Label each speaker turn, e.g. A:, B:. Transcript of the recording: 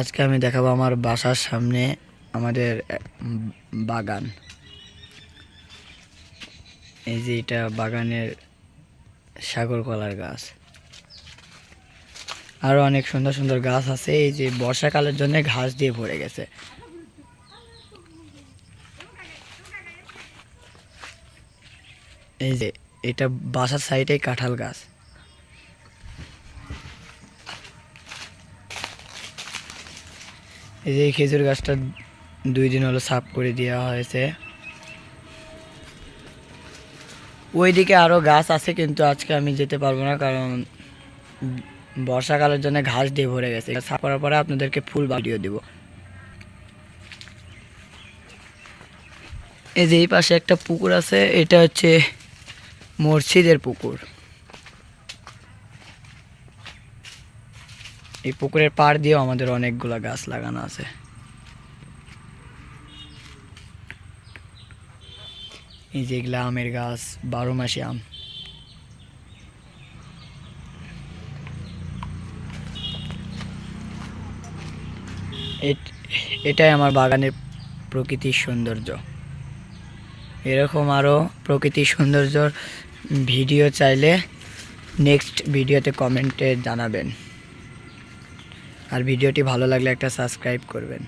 A: আজকে আমি দেখাবো আমার বাসার সামনে আমাদের বাগান। এই যে এটা বাগানের সাগর কলার গাছ। আরও অনেক সুন্দর সুন্দর গাছ আছে, এই যে বর্ষাকালের জন্য ঘাস দিয়ে ভরে গেছে। এই যে এটা বাসার সাইডে কাঁঠাল গাছ। এই যে খেজুর গাছটা দুই দিন হলো সাফ করে দেওয়া হয়েছে। ওইদিকে আরও গাছ আছে, কিন্তু আজকে আমি যেতে পারব না, কারণ বর্ষাকালের জন্য ঘাস দিয়ে ভরে গেছে। সাফ করার পরে আপনাদেরকে ফুল ভিডিও দিব। এই যে এই পাশে একটা পুকুর আছে, এটা হচ্ছে মসজিদের পুকুর। এই পুকুরের পাড় দিয়েও আমাদের অনেকগুলো গাছ লাগানো আছে। এই যে এগুলা আমের গাছ, বারো মাসে আম। এটাই আমার বাগানের প্রকৃতির সৌন্দর্য। এরকম আরও প্রকৃতির সৌন্দর্যর ভিডিও চাইলে নেক্সট ভিডিওতে কমেন্টে জানাবেন। আর ভিডিওটি ভালো লাগলে একটা সাবস্ক্রাইব করবেন।